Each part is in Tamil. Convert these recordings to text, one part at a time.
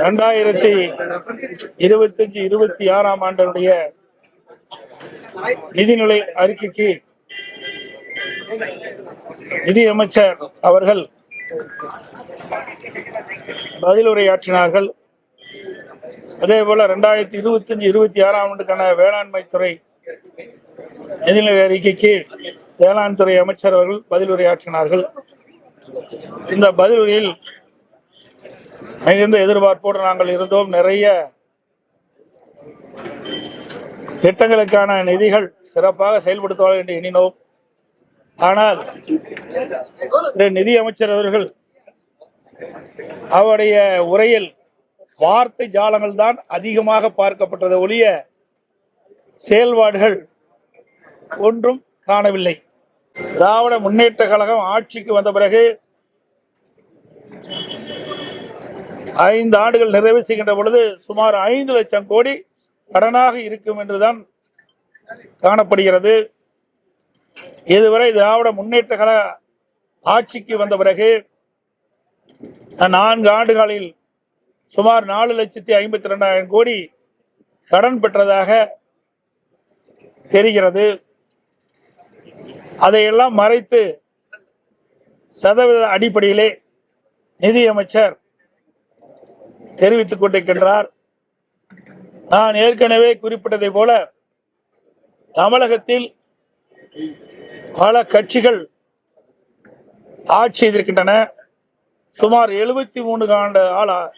ரெண்டாயிரத்தி இருபத்தஞ்சு இருபத்தி ஆறாம் ஆண்டனுடைய நிதிநிலை அறிக்கைக்கு நிதி அமைச்சர் அவர்கள் பதிலுரையாற்றினார்கள் அதே போல ரெண்டாயிரத்தி இருபத்தஞ்சு இருபத்தி ஆறாம் ஆண்டுக்கான வேளாண்மை துறை நிதிநிலை அறிக்கைக்கு வேளாண் துறை அமைச்சர் அவர்கள் பதிலுரையாற்றினார்கள் இந்த பதிலுரையில் மிகுந்த எதிர்பார்ப்போடு நாங்கள் இருந்தோம். நிறைய திட்டங்களுக்கான நிதிகள் சிறப்பாக செயல்படுத்துவார்கள் என்று எண்ணினோம். ஆனால் நிதி அமைச்சர் அவர்கள் அவருடைய உரையில் வார்த்தை ஜாலங்கள் தான் அதிகமாக பார்க்கப்பட்டது ஒழிய செயல்பாடுகள் ஒன்றும் காணவில்லை. திராவிட முன்னேற்ற கழகம் ஆட்சிக்கு வந்த பிறகு ஐந்து ஆண்டுகள் நிறைவு செய்கின்ற பொழுது சுமார் ஐந்து லட்சம் கோடி கடனாக இருக்கும் என்றுதான் காணப்படுகிறது. இதுவரை திராவிட முன்னேற்ற கழக ஆட்சிக்கு வந்த பிறகு நான்கு ஆண்டுகளில் சுமார் நாலு லட்சத்தி ஐம்பத்தி ரெண்டாயிரம் கோடி கடன் பெற்றதாக தெரிகிறது. அதையெல்லாம் மறைத்து சதவீத அடிப்படையிலே நிதியமைச்சர் தெரிவித்துக் கொண்டிருக்கின்றார். நான் ஏற்கனவே குறிப்பிட்டதை போல தமிழகத்தில் பல கட்சிகள் ஆட்சி செய்திருக்கின்றன. சுமார் எழுபத்தி மூணு ஆண்டு ஆள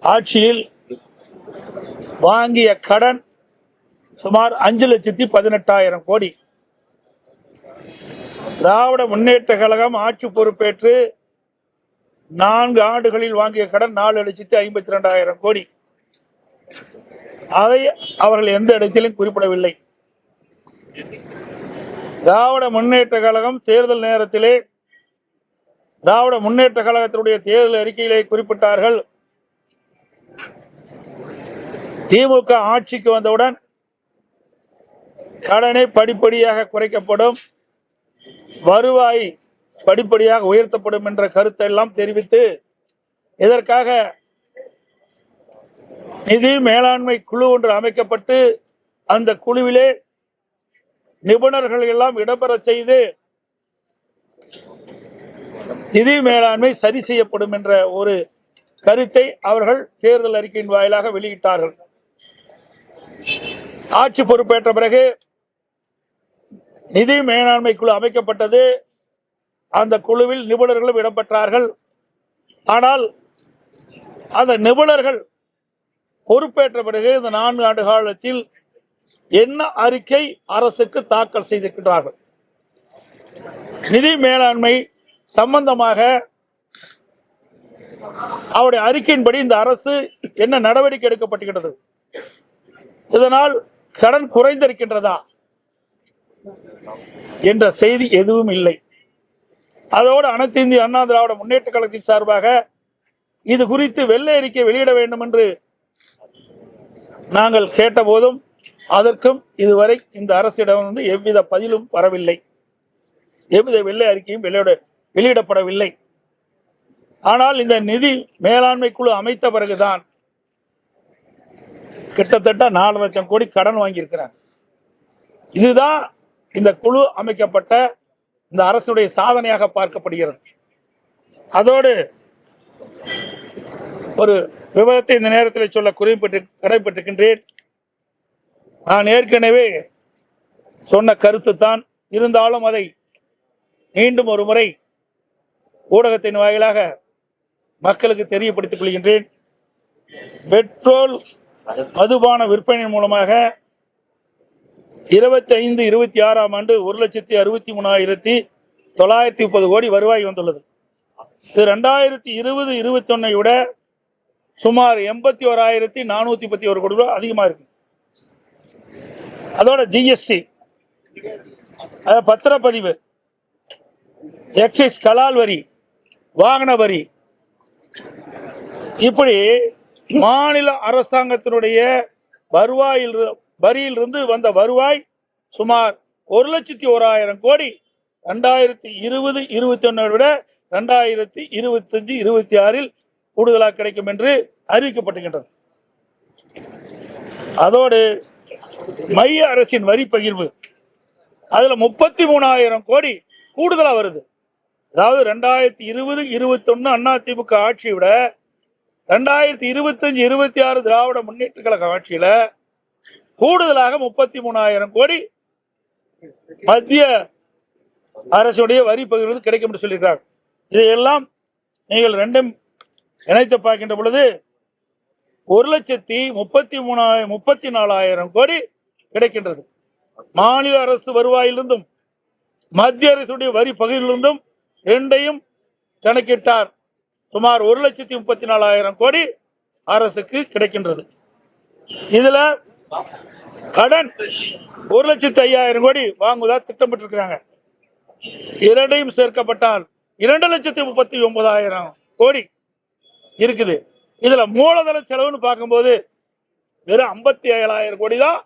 ஆட்சியில் வாங்கிய கடன் சுமார் அஞ்சு லட்சத்தி பதினெட்டாயிரம் கோடி. திராவிட முன்னேற்ற கழகம் ஆட்சி பொறுப்பேற்று நான்கு ஆண்டுகளில் வாங்கிய கடன் நாலு லட்சத்தி ஐம்பத்தி ரெண்டாயிரம் கோடி. அதை அவர்கள் எந்த இடத்திலும் குறிப்பிடவில்லை. திராவிட முன்னேற்ற கழகம் தேர்தல் நேரத்திலே திராவிட முன்னேற்ற கழகத்தினுடைய தேர்தல் அறிக்கையிலே குறிப்பிட்டார்கள். திமுக ஆட்சிக்கு வந்தவுடன் கடனை படிப்படியாக குறைக்கப்படும். வருவாய் படிப்படியாக உயர்த்தப்படும் என்ற கருத்தை எல்லாம் தெரிவித்து இதற்காக நிதி மேலாண்மை குழு ஒன்று அமைக்கப்பட்டு அந்த குழுவிலே நிபுணர்கள் எல்லாம் இடம்பெற செய்து நிதி மேலாண்மை சரி செய்யப்படும் என்ற ஒரு கருத்தை அவர்கள் தேர்தல் அறிக்கையின் வாயிலாக வெளியிட்டார்கள். ஆட்சி பொறுப்பேற்ற பிறகு நிதி மேலாண்மை குழு அமைக்கப்பட்டது. அந்த குழுவில் நிபுணர்களும் இடம்பெற்றார்கள். ஆனால் அந்த நிபுணர்கள் பொறுப்பேற்ற பிறகு இந்த நான்கு ஆண்டு காலத்தில் என்ன அறிக்கை அரசுக்கு தாக்கல் செய்திருக்கிறார்கள் நிதி மேலாண்மை சம்பந்தமாக அவருடைய அறிக்கையின்படி இந்த அரசு என்ன நடவடிக்கை எடுக்கப்பட்டுகிறது இதனால் கடன் குறைந்திருக்கின்றதா? என்ற செய்தி எதுவும் இல்லை. அதோடு அனைத்து இந்திய அண்ணா திராவிட முன்னேற்ற கழகத்தின் சார்பாக இது குறித்து வெள்ளை அறிக்கை வெளியிட வேண்டும் என்று நாங்கள் கேட்டபோதும் அதற்கும் இதுவரை இந்த அரசிடம் வந்து எவ்வித பதிலும் வரவில்லை. எவ்வித வெள்ளை அறிக்கையும் வெளியிட வெளியிடப்படவில்லை. ஆனால் இந்த நிதி மேலாண்மை குழு அமைத்த பிறகுதான் கிட்டத்தட்ட நாலு லட்சம் கோடி கடன் வாங்கியிருக்கிறாங்க. இதுதான் இந்த குழு அமைக்கப்பட்ட இந்த அரசுடைய சாதனையாக பார்க்கப்படுகிறது. அதோடு ஒரு விவரத்தை இந்த நேரத்தில் சொல்ல குறிப்பிட்டு கடைப்பட்டிருக்கின்றேன் நான் ஏற்கனவே சொன்ன கருத்து தான். இருந்தாலும் அதை மீண்டும் ஒரு முறை ஊடகத்தின் வாயிலாக மக்களுக்கு தெரியப்படுத்திக் கொள்கின்றேன். பெட்ரோல் மதுபான விற்பனை மூலமாக இருபத்தி ஐந்து இருபத்தி ஆறாம் ஆண்டு ஒரு லட்சத்தி அறுபத்தி மூணாயிரத்தி தொள்ளாயிரத்தி முப்பது கோடி வருவாய் வந்துள்ளது. இது ரெண்டாயிரத்தி இருபது இருபத்தொன்னை விட சுமார் எண்பத்தி ஓராயிரத்தி நானூத்தி பத்தி ஒரு கோடி ரூபா அதிகமா இருக்கு. அதோட ஜிஎஸ்டி பத்திரப்பதிவு எக்ஸைஸ் கலால் வரி வாகன வரி இப்படி மாநில அரசாங்கத்தினுடைய வருவாயில் வரியிலிருந்து வந்த வருவாய் சுமார் ஒரு லட்சத்தி ஓராயிரம் கோடி. ரெண்டாயிரத்தி இருபது இருபத்தி ஒன்றை விட ரெண்டாயிரத்தி இருபத்தஞ்சு இருபத்தி ஆறில் கூடுதலாக கிடைக்கும் என்று அறிவிக்கப்பட்டுகின்றது. அதோடு மைய அரசின் வரி பகிர்வு. அதில் முப்பத்தி மூணாயிரம் கோடி கூடுதலாக வருது. அதாவது ரெண்டாயிரத்தி இருபது இருபத்தொன்னு அண்ணா திமுக ஆட்சியை விட ரெண்டாயிரத்தி இருபத்தஞ்சு இருபத்தி ஆறு திராவிட முன்னேற்ற கழக ஆட்சியில் கூடுதலாக முப்பத்தி மூணாயிரம் கோடி மத்திய அரசுடைய வரி பகிர்வு கிடைக்கும் என்று சொல்லியிருக்கிறார். இதையெல்லாம் நீங்கள் ரெண்டும் இணைத்து பார்க்கின்ற பொழுது ஒரு லட்சத்தி முப்பத்தி மூணாயிரம் முப்பத்தி நாலாயிரம் கோடி கிடைக்கின்றது. மாநில அரசு வருவாயிலிருந்தும் மத்திய அரசுடைய வரி பகுதியிலிருந்தும் இரண்டையும் கணக்கிட்டார். சுமார் ஒரு லட்சத்தி முப்பத்தி நாலாயிரம் கோடி அரசுக்கு கிடைக்கின்றது. இதுல கடன் ஒரு லட்சத்தி ஐயாயிரம் கோடி வாங்குவதா திட்டமிட்டிருக்கிறாங்க. இரண்டையும் சேர்க்கப்பட்டால் இரண்டு லட்சத்தி முப்பத்தி ஒன்பதாயிரம் கோடி இருக்குது. இதுல மூலதன செலவுன்னு பார்க்கும்போது வெறும் ஐம்பத்தி ஏழாயிரம் கோடி தான்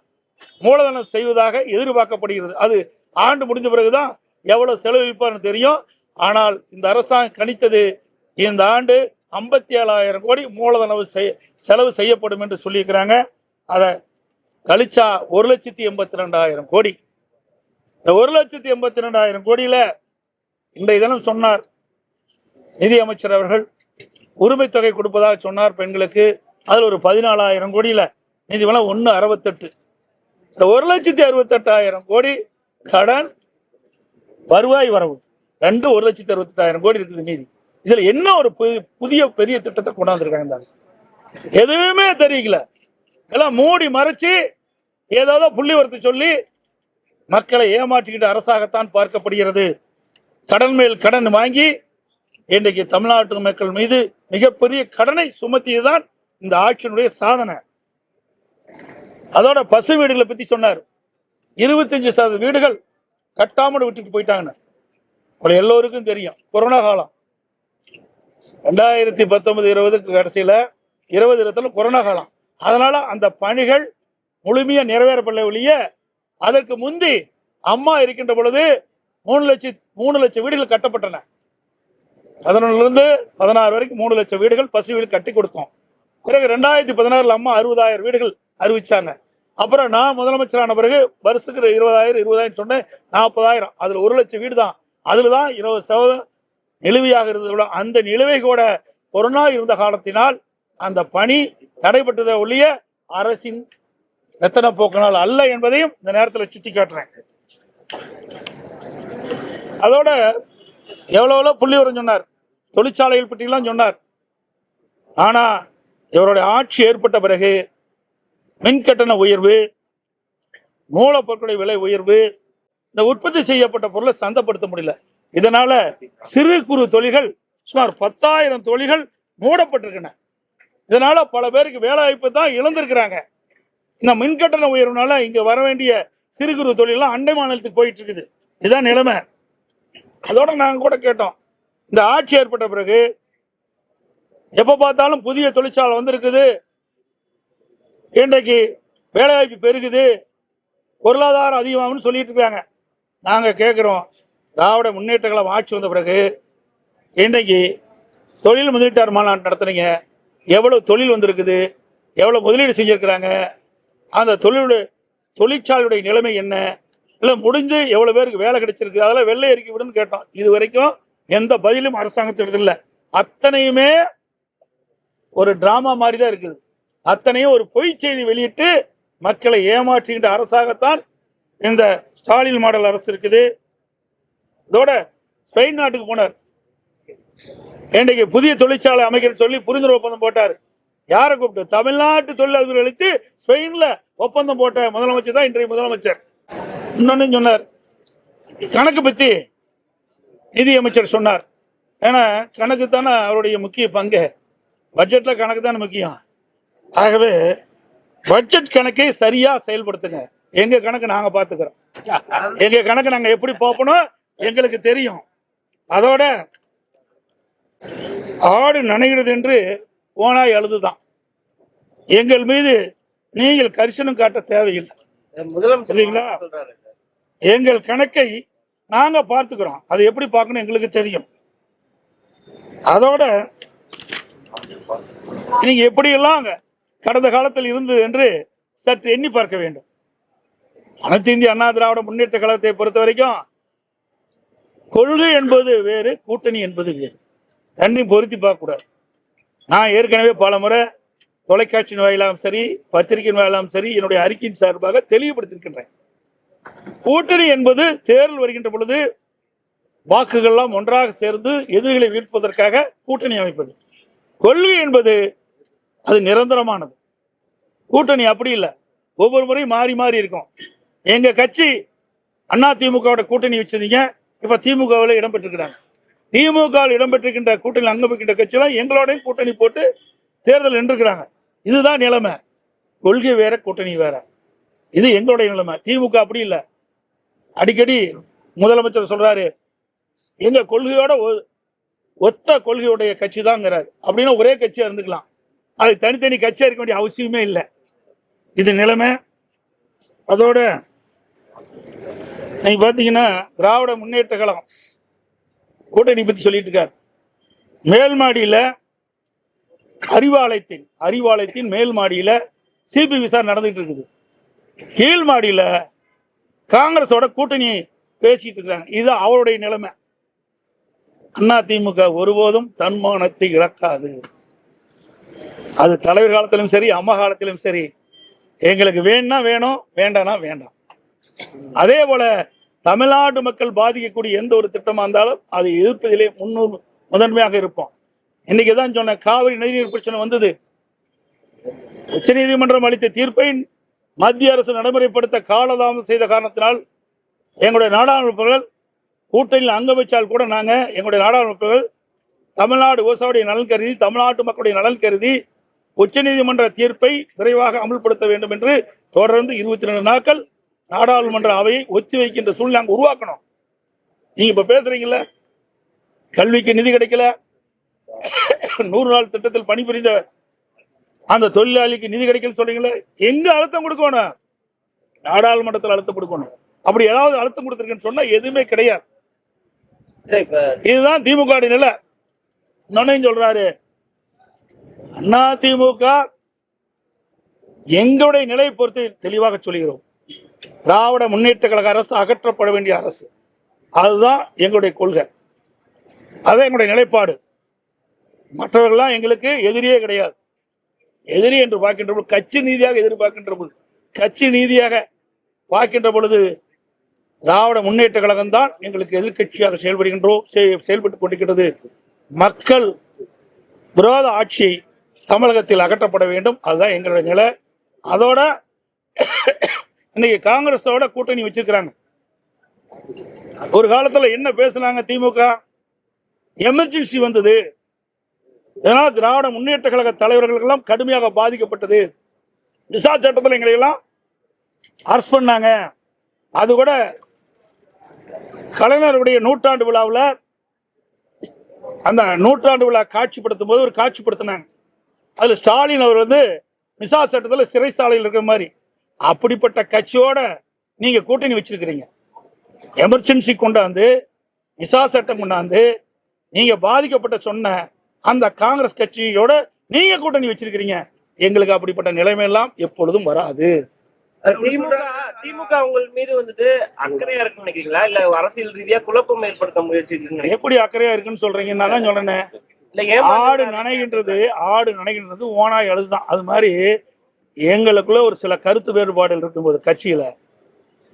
மூலதனம் செய்வதாக எதிர்பார்க்கப்படுகிறது. அது ஆண்டு முடிஞ்ச பிறகுதான் எவ்வளவு செலவழிப்பார்னு தெரியும். ஆனால் இந்த அரசாங்கம் கணித்தது இந்த ஆண்டு ஐம்பத்தி ஏழாயிரம் கோடி மூலதனம் செய்- செலவு செய்யப்படும் என்று சொல்லியிருக்கிறாங்க. அதை கழிச்சா ஒரு லட்சத்தி எண்பத்தி ரெண்டாயிரம் கோடி. இந்த ஒரு லட்சத்தி எண்பத்தி ரெண்டாயிரம் கோடியில் இன்றைய தினம் சொன்னார் நிதி அமைச்சர் அவர்கள். உரிமை தொகை கொடுப்பதாக சொன்னார் பெண்களுக்கு. அதில் ஒரு பதினாலாயிரம் கோடியில் நிதி வளம் ஒன்று அறுபத்தெட்டு. இந்த ஒரு லட்சத்தி அறுபத்தெட்டாயிரம் கோடி கடன் வருவாய் வரவு. ரெண்டு ஒரு லட்சத்தி அறுபத்தெட்டாயிரம் கோடி இருக்குது மீதி. இதில் என்ன ஒரு பு- புதிய பெரிய திட்டத்தை கொண்டாந்துருக்காங்க இந்த அரசு? எதுவுமே தெரியல. எல்லாம் மூடி மறைச்சு ஏதாவது புள்ளி வரத்து சொல்லி மக்களை ஏமாற்றிக்கிட்டு அரசாகத்தான் பார்க்கப்படுகிறது. கடன் மேல் கடன் வாங்கி இன்றைக்கு தமிழ்நாட்டு மக்கள் மீது மிகப்பெரிய கடனை சுமத்தியதுதான் இந்த ஆட்சியினுடைய சாதனை. அதோட பசு வீடுகளை பற்றி சொன்னார். இருபத்தஞ்சு சதவீத வீடுகள் கட்டாமல் விட்டுட்டு போயிட்டாங்கன்னு. உங்களை எல்லோருக்கும் தெரியும். கொரோனா காலம். ரெண்டாயிரத்தி பத்தொன்பது இருபதுக்கு கடைசியில் இருபது இடத்துல கொரோனா காலம். அதனால் அந்த பணிகள் முழுமையாக நிறைவேறப்படல ஒழிய அதற்கு முந்தி அம்மா இருக்கின்ற பொழுது மூணு லட்சம் மூணு லட்சம் வீடுகள் கட்டப்பட்டன. பதினொன்றுலேருந்து பதினாறு வரைக்கும் மூணு லட்சம் வீடுகள் பசு வீடு கட்டி கொடுத்தோம். பிறகு ரெண்டாயிரத்தி பதினாறில் அம்மா அறுபதாயிரம் வீடுகள் அறிவிச்சாங்க. அப்புறம் நான் முதலமைச்சரான பிறகு வருஷத்துக்கு இருபதாயிரம் இருபதாயிரம் சொன்னேன். நாற்பதாயிரம். அதில் ஒரு லட்சம் வீடு தான். அதில் தான் இருபது சதவீதம் நிலுவையாக இருந்தது. அந்த நிலுவை கூட கொரோனா இருந்த காலத்தினால் அந்த பணி தடைபட்டதை ஒழிய அரசின் எத்தனை போக்கினால் அல்ல என்பதையும் இந்த நேரத்தில் சுட்டி காட்டுறேன் அதோட எவ்வளோ எவ்வளவு புள்ளி வரும் சொன்னார். தொழிற்சாலைகள் பற்றிலாம் சொன்னார். ஆனா இவருடைய ஆட்சி ஏற்பட்ட பிறகு மின்கட்டண உயர்வு மூலப்பொருட்களுடைய விலை உயர்வு இந்த உற்பத்தி செய்யப்பட்ட பொருளை சந்தப்படுத்த முடியல. இதனால சிறு குறு தொழில்கள் சுமார் பத்தாயிரம் தொழில்கள் மூடப்பட்டிருக்கின்றன. இதனால பல பேருக்கு வேலை வாய்ப்பு தான் இழந்திருக்கிறாங்க. இந்த மின்கட்டண உயர்வுனால இங்க வர வேண்டிய சிறு குறு தொழிலாம் அண்டை மாநிலத்துக்கு போயிட்டு இருக்குது இதுதான் நிலைமை. அதோட நாங்க கூட கேட்டோம். இந்த ஆட்சி ஏற்பட்ட பிறகு எப்ப பார்த்தாலும் புதிய தொழிற்சாலை வந்திருக்குது. இன்றைக்கு வேலைவாய்ப்பு பெருகுது. பொருளாதாரம் அதிகமாகும்னு சொல்லிட்டு இருக்காங்க. நாங்க கேட்கிறோம் திராவிட முன்னேற்ற கழகம் ஆட்சி வந்த பிறகு இன்றைக்கு தொழில் முதலீட்டார் மாநாடு நடத்துனீங்க. எவ்வளோ தொழில் வந்திருக்குது? எவ்வளோ முதலீடு செஞ்சுருக்கிறாங்க? அந்த தொழிலுடைய தொழிற்சாலையுடைய நிலைமை என்ன? இல்லை முடிஞ்சு எவ்வளோ பேருக்கு வேலை கிடைச்சிருக்கு? அதெல்லாம் வெள்ளை அறிக்கை விடுன்னு கேட்டோம். இது வரைக்கும் எந்த பதிலும் அரசாங்கத்திற்கு இல்லை அத்தனையுமே ஒரு டிராமா மாதிரி தான் இருக்குது. அத்தனையும் ஒரு பொய் செய்தி வெளியிட்டு மக்களை ஏமாற்றுகின்ற அரசாகத்தான் இந்த ஸ்டாலின் மாடல் அரசு இருக்குது. இதோட ஸ்பெயின் நாட்டுக்கு போனார். இன்றைக்கு புதிய தொழிற்சாலை அமைக்கிறேன்னு சொல்லி புரிந்துணர்வு ஒப்பந்தம் போட்டார். யாரை கூப்பிட்டு? தமிழ்நாட்டு தொழிலாளர்களுக்கு ஸ்பெயின்ல ஒப்பந்தம் போட்ட முதலமைச்சர் தான் இன்றைய முதலமைச்சர். இன்னொன்னு சொன்னார். கணக்கு பத்தி நிதியமைச்சர் சொன்னார். ஏன்னா கணக்கு தானே அவருடைய முக்கிய பங்கு. பட்ஜெட்ல கணக்கு தானே முக்கியம். ஆகவே பட்ஜெட் கணக்கை சரியா செயல்படுத்துங்க. எங்க கணக்கு நாங்க பாத்துக்கிறோம். எங்க கணக்கு நாங்க எப்படி போப்பணும் எங்களுக்கு தெரியும். அதோட ஆடு நனைகிறது என்று ஓனாய் அழுதுதான். எங்கள் மீது நீங்கள் கரிசனம் காட்ட தேவையில்லை. சரிங்களா? எங்கள் கணக்கை நாங்க பார்த்துக்கிறோம். அது எப்படி பார்க்கணும் எங்களுக்கு தெரியும். அதோட நீங்க எப்படியெல்லாம் கடந்த காலத்தில் இருந்தது என்று சற்று எண்ணி பார்க்க வேண்டும். அனைத்து இந்திய அண்ணா திராவிட முன்னேற்ற கழகத்தை பொறுத்த வரைக்கும் கொள்கை என்பது வேறு கூட்டணி என்பது வேறு. ரெண்டையும் பொருத்தி பார்க்கக்கூடாது. நான் ஏற்கனவே பல முறை தொலைக்காட்சியின் வாயிலாம் சரி பத்திரிகையின் வாயிலாம் சரி என்னுடைய அறிக்கையின் சார்பாக தெளிவுபடுத்தியிருக்கின்றேன். கூட்டணி என்பது தேர்தல் வருகின்ற பொழுது வாக்குகள்லாம் ஒன்றாக சேர்ந்து எதிரிகளை வீழ்ப்பதற்காக கூட்டணி அமைப்பது. கொள்கை என்பது அது நிரந்தரமானது. கூட்டணி அப்படி இல்லை. ஒவ்வொரு முறையும் மாறி மாறி இருக்கும். எங்கள் கட்சி அண்ணா திமுகவோட கூட்டணி வச்சிருந்தீங்க இப்போ திமுகவில் இடம்பெற்றிருக்கிறாங்க திமுகவில் இடம்பெற்றிருக்கின்ற கூட்டணி அங்கமிக்கின்ற கட்சியெல்லாம் எங்களோடய கூட்டணி போட்டு தேர்தல் நின்றுக்கிறாங்க இதுதான் நிலைமை. கொள்கை வேற கூட்டணி வேற. இது எங்களுடைய நிலைமை. திமுக அப்படி இல்லை. அடிக்கடி முதலமைச்சர் சொல்றாரு எங்க கொள்கையோட ஒ- ஒத்த கொள்கையுடைய கட்சி தாங்கிறாரு அப்படின்னா ஒரே கட்சியா இருந்துக்கலாம். அது தனித்தனி கட்சியா இருக்க வேண்டிய அவசியமே இல்லை. இது நிலைமை. அதோட நீங்க பாத்தீங்கன்னா திராவிட முன்னேற்ற கழகம் கூட்டணி பத்தி சொல்லிட்டு இருக்கார் மேல் மாடியில அறிவாலயத்தின் அறிவாலயத்தின் மேல் மாடியில சிபி விசாரணை நடந்துட்டு இருக்குது கீழ் மாடியில காங்கிரஸோட கூட்டணி பேசிட்டு இருக்காங்க இது அவருடைய நிலைமை. அண்ணா திமுக ஒருபோதும் தன்மானத்தை இழக்காது. அது தலைவர் காலத்திலும் சரி அம்மா காலத்திலும் சரி. எங்களுக்கு வேணும்னா வேணும் வேண்டாம்னா வேண்டாம். அதே போல தமிழ்நாடு மக்கள் பாதிக்கக்கூடிய எந்த ஒரு திட்டமாக இருந்தாலும் அதை எதிர்ப்பதிலே முன்னூறு முதன்மையாக இருப்போம். இன்னைக்கு தான் சொன்ன காவிரி நதிநீர் பிரச்சனை வந்தது. உச்சநீதிமன்றம் அளித்த தீர்ப்பை மத்திய அரசு நடைமுறைப்படுத்த காலதாமதம் செய்த காரணத்தினால் எங்களுடைய நாடாளுமன்றங்கள் கூட்டணியில் அங்க வச்சால் கூட நாங்கள் எங்களுடைய நாடாளுமன்றங்கள் தமிழ்நாடு விவசாயிய நலன் கருதி தமிழ்நாட்டு மக்களுடைய நலன் கருதி உச்சநீதிமன்ற தீர்ப்பை விரைவாக அமல்படுத்த வேண்டும் என்று தொடர்ந்து இருபத்தி ரெண்டு நாட்கள் நாடாளுமன்ற அவையை ஒத்தி வைக்கின்ற சூழ்நிலை அங்கே உருவாக்கணும். நீங்க இப்ப பேசுறீங்கல்ல? கல்விக்கு நிதி கிடைக்கல. நூறு நாள் திட்டத்தில் பணிபுரிந்த அந்த தொழிலாளிக்கு நிதி கிடைக்கல சொல்றீங்களே எங்க அழுத்தம் கொடுக்கணும்? நாடாளுமன்றத்தில் அழுத்தம் கொடுக்கணும். அப்படி ஏதாவது அழுத்தம் கொடுத்துருக்குன்னு சொன்னா எதுவுமே கிடையாது. இதுதான் திமுக வுடைய நிலை இன்னொன்னையும் சொல்றாரு. அண்ணா திமுக எங்களுடைய நிலையை பொறுத்து தெளிவாக சொல்கிறோம் திராவிட முன்னேற்ற கழக அரசு அகற்றப்பட வேண்டிய அரசு. அதுதான் எங்களுடைய கொள்கை. அதுதான் எங்களுடைய நிலைப்பாடு. மற்றவர்கள்லாம் எங்களுக்கு எதிரியே கிடையாது. எதிரி என்று பார்க்கின்ற பொழுது கட்சி நீதியாக எதிர்பார்க்கின்ற பொழுது கட்சி நீதியாக பார்க்கின்ற பொழுது திராவிட முன்னேற்ற கழகம் தான் எங்களுக்கு எதிர்க்கட்சியாக செயல்படுகின்றோம் செய- செயல்பட்டுக் கொண்டிருக்கிறது மக்கள் விரோத ஆட்சியை தமிழகத்தில் அகற்றப்பட வேண்டும். அதுதான் எங்களுடைய நிலை. அதோட இன்னைக்கு காங்கிரஸோட கூட்டணி வச்சிருக்கிறாங்க. ஒரு காலத்துல என்ன பேசுனாங்க திமுக? எமர்ஜென்சி வந்தது. இதனால திராவிட முன்னேற்ற கழக தலைவர்களுக்கெல்லாம் கடுமையாக பாதிக்கப்பட்டது. விசா சட்டத்தில் எங்களை எல்லாம் அரஸ்ட் பண்ணாங்க. அது கூட கலைஞருடைய நூற்றாண்டு விழாவில் அந்த நூற்றாண்டு விழா காட்சிப்படுத்தும் போது ஒரு காட்சிப்படுத்தினாங்க. அதில் ஸ்டாலின் அவர் வந்து மிசா சட்டத்தில் சிறைச்சாலையில் இருக்கிற மாதிரி. அப்படிப்பட்ட கட்சியோட நீங்க கூட்டணி வச்சிருக்கிறீங்க. எமர்ஜென்சி கொண்டாந்து மிசா சட்டம் கொண்டாந்து நீங்க பாதிக்கப்பட்ட சொன்ன அந்த காங்கிரஸ் கட்சியோட நீங்க கூட்டணி வச்சிருக்கிறீங்க. எங்களுக்கு அப்படிப்பட்ட நிலைமை எல்லாம் எப்பொழுதும் வராது. திமுக திமுக உங்கள் மீது வந்துட்டு அக்கறையா இருக்குன்னு நினைக்கிறீங்களா? இல்ல அரசியல் ரீதியா குழப்பம் ஏற்படுத்த முயற்சி எப்படி அக்கறையா இருக்குன்னு சொல்றீங்க நான் தான் சொல்றேனே ஆடு நனைகின்றது ஆடு நனைகின்றது ஓனாய் அழுதுதான். அது மாதிரி எங்களுக்குள்ள ஒரு சில கருத்து வேறுபாடுகள் இருக்கும்போது கட்சியில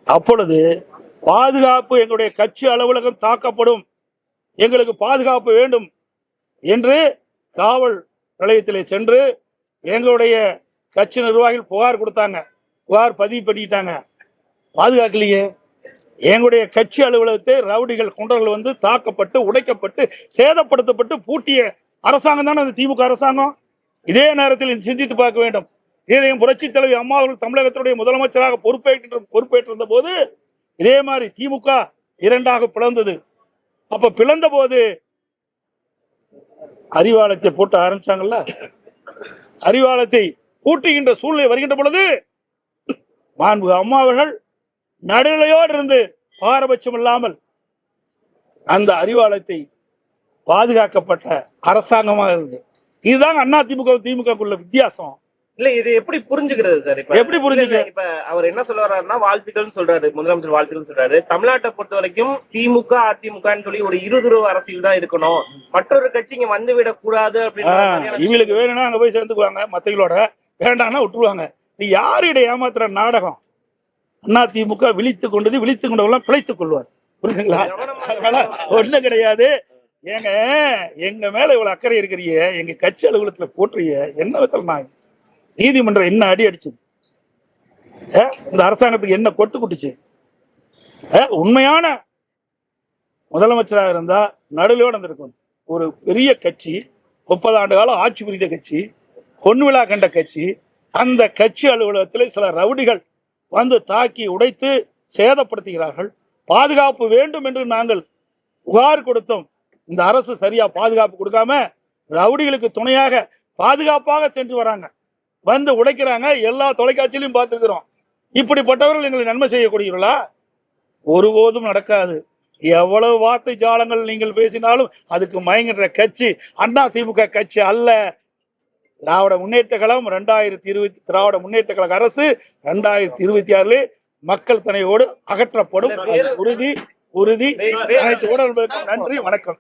அப்பொழுது பாதுகாப்பு எங்களுடைய கட்சி அலுவலகம் தாக்கப்படும் எங்களுக்கு பாதுகாப்பு வேண்டும் என்று காவல் நிலையத்திலே சென்று எங்களுடைய கட்சி நிர்வாகிகள் புகார் கொடுத்தாங்க. புகார் பதிவு பண்ணிட்டாங்க. பாதுகாக்கலையே. எங்களுடைய கட்சி அலுவலகத்தை ரவுடிகள் குண்டர்கள் வந்து தாக்கப்பட்டு உடைக்கப்பட்டு சேதப்படுத்தப்பட்டு பூட்டிய அரசாங்கம் தானே அந்த திமுக அரசாங்கம்? இதே நேரத்தில் சிந்தித்து பார்க்க வேண்டும். இதையும் புரட்சி தலைவி அம்மா அவர்கள் தமிழகத்தினுடைய முதலமைச்சராக பொறுப்பேற்று பொறுப்பேற்றிருந்த போது இதே மாதிரி திமுக இரண்டாக பிளந்தது. அப்ப பிளந்த போது அறிவாலயத்தை போட்டு ஆரம்பிச்சாங்கல்ல? அறிவாலயத்தை பூட்டுகின்ற சூழ்நிலை வருகின்ற பொழுது மாண்பு அம்மா அவர்கள் நடுநிலையோடு இருந்து பாரபட்சம் இல்லாமல் அந்த அறிவாலயத்தை பாதுகாக்கப்பட்ட அரசாங்கமாக இருந்தது. இதுதான் அண்ணா திமுக திமுகக்குள்ள வித்தியாசம். இல்ல இது எப்படி புரிஞ்சுக்கிறது சார்? இப்ப எப்படி புரிஞ்சுக்க? இப்ப அவர் என்ன சொல்ல வர்றாருன்னா வாழ்த்துக்கள் சொல்றாரு முதலமைச்சர் வாழ்த்துக்கள் சொல்றாரு. தமிழ்நாட்டை பொறுத்த வரைக்கும் திமுக அதிமுகன்னு சொல்லி ஒரு இருதுருவ அரசியல் தான் இருக்கணும். மற்றொரு கட்சி இங்க வந்து விடக் கூடாது மாதிரியான இவங்களுக்கு வேணும்னா அங்க போய் சேர்ந்துக்குவாங்க மத்தவங்களோட. வேண்டாம்னா விட்டுருவாங்க. இது யாரிட ஏமாத்துற நாடகம்? அண்ணா திமுக விழித்து கொண்டது விழித்து கொண்டவெல்லாம் பிழைத்துக் கொள்வார். புரியுதுங்களா? அதனால ஒண்ணும் கிடையாது. ஏங்க எங்க மேல இவ்வளவு அக்கறை இருக்கிறீங்க எங்க கட்சி அலுவலகத்துல போட்டுறீங்க என்ன விதத்துல நான் நீதிமன்றம் என்ன அடி அடிச்சது? ஏ, இந்த அரசாங்கத்துக்கு என்ன கொட்டு குட்டுச்சு? ஏ, உண்மையான முதலமைச்சராக இருந்தா நடுவிலோடு வந்திருக்கும் ஒரு பெரிய கட்சி முப்பது ஆண்டு காலம் ஆட்சி புரிந்த கட்சி பொன் விழா கண்ட கட்சி அந்த கட்சி அலுவலகத்தில் சில ரவுடிகள் வந்து தாக்கி உடைத்து சேதப்படுத்துகிறார்கள். பாதுகாப்பு வேண்டும் என்று நாங்கள் புகார் கொடுத்தோம். இந்த அரசு சரியா பாதுகாப்பு கொடுக்காம ரவுடிகளுக்கு துணையாக பாதுகாப்பாக சென்று வராங்க. வந்து உடைக்கிறாங்க எல்லா தொலைக்காட்சியிலும் பார்த்துருக்கிறோம். இப்படிப்பட்டவர்கள் எங்களை நன்மை செய்யக்கூடியவர்களா? ஒருபோதும் நடக்காது. எவ்வளவு வார்த்தை ஜாலங்கள் நீங்கள் பேசினாலும் அதுக்கு மயங்குற கட்சி அண்ணா திமுக கட்சி அல்ல. திராவிட முன்னேற்ற கழகம் ரெண்டாயிரத்தி இருபத்தி திராவிட முன்னேற்ற கழக அரசு ரெண்டாயிரத்தி இருபத்தி ஆறிலே மக்கள் துணையோடு அகற்றப்படும். உறுதி உறுதி. அனைத்து ஊடகங்களுக்கும் நன்றி வணக்கம்.